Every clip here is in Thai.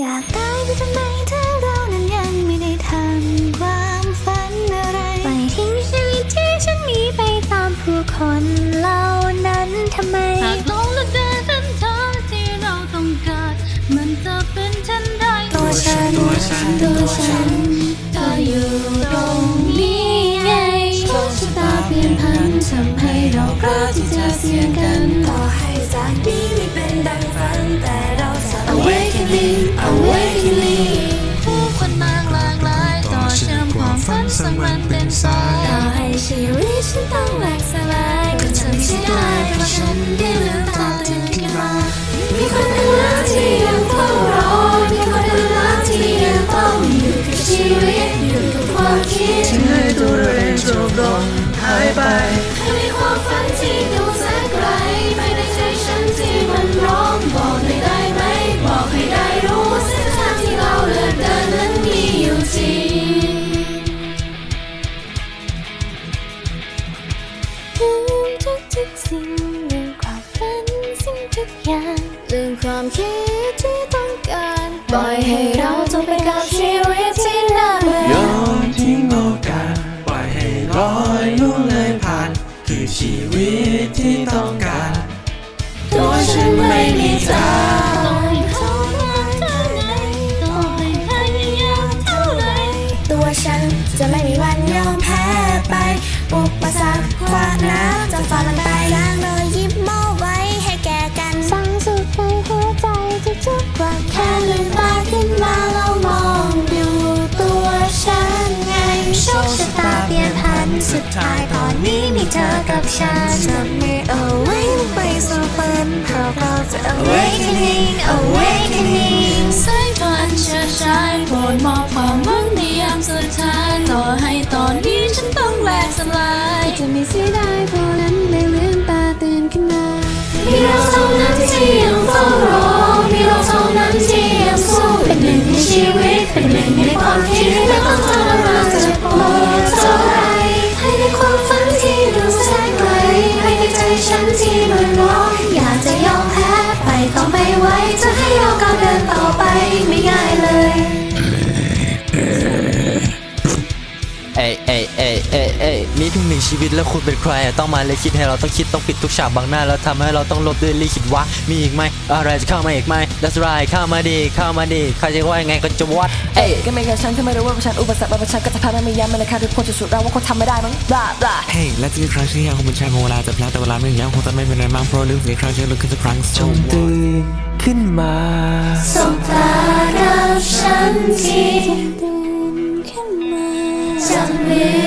อยากตายแต่ทำไมถ้าเรานั้นยังไม่ได้ทำความฝันอะไรปล่อยทิ้งชีวิตที่ฉันมีไปตามผู้คนเหล่านั้นทำไมหากลงและเดินเส้นทางที่เราต้องการมันจะเป็นเช่นใดตัวฉันตัวฉันตัวฉันเธออยู่ตรงนี้ไงโชคชะตาเปลี่ยนพันทำให้เรากล้าที่จะเสี่ยงกันต่อให้จากนี้ไม่เป็นดังฝันแต่เราจะ Awakening Awakening ผู้คนมากหลากหลายต่อเชื่อมความฝันสักวันเป็นสายต่อให้ชีวิตฉันต้องแหลกสลาย ทุกอย่างลืมความคิดที่ต้องการปล่อยให้เราจมไปกับชีวิตที่น่าเบื่อโยนทิ้งโอกาสปล่อยให้ลอยล่วงเลยผ่าน คือชีวิตที่ต้องการตัวฉันไม่มีทางต่อให้ทรมานเท่าไหร่ต่อให้พยายามเท่าไหร่ตัวฉันจะไม่มีวันยอมแพ้ไปอุปสรรค อนนี้มีเธอกับฉันจะไม่เอาไว้ไปสู่ฝันเพราะเราจะ awakening awakening ที่มันร้องอยากจะยอมแพ้ไปต่อไม่ไหวจะให้เราก้าวเดินต่อไปไม่ง่ายเลย เอ้ยเอ้ยเอ้ยเอ้ ยเอ้เพียงหนึ่งชีวิตแล้วคุณเป็นใครต้องมาเลยคิดให้เราต้องคิดต้องปิดทุกฉากบังหน้า แล้วทำให้เราต้องลบด้วยลิขิตว่ามีอีกไหมอะไรจะเข้ามาอีกไหม That's right เข้ามาดีเข้ามาดีใครจะว่ายังไงก็จะวัดเอ้ยก็ไม่แค่ฉันที่ไม่รู้ว่าฉันอุปสรรคบางฉันก็จะพาไม่ย้ำมันเลยค่ะทุกคนจะสุดเราว่าคนทำไม่ได้มั้งบลาบลาเฮ้ยและจะมีครั้งที่ยังคงเป็นชายของเวลาจะพลาดแต่เวลาไม่ยังคงจะไม่เป็นไรมั้งเพราะลืมสิ่งครั้งที่ลุกขึ้นสักครั้งจงตื่นขึ้นมาสบตากับฉันทีตื่นขึ้นมาจับมือ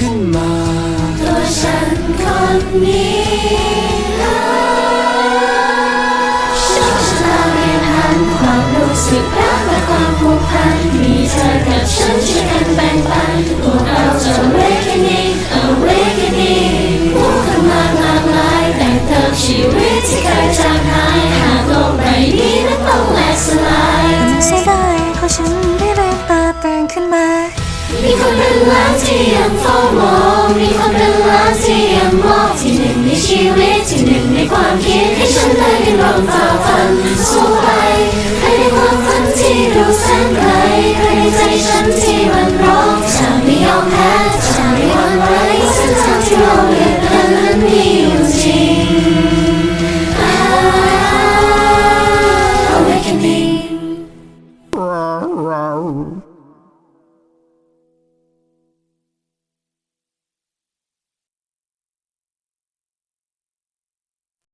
ขึ้นมา ตัวฉันคนนี้ มีคนเป็นล้านที่ยังเฝ้ามอง มีคนเป็นล้านที่ยังมองที่หนึ่งในชีวิตที่หนึ่งในความคิดให้ฉันได้ดิ้นรนฝ่าฟันสู้ไป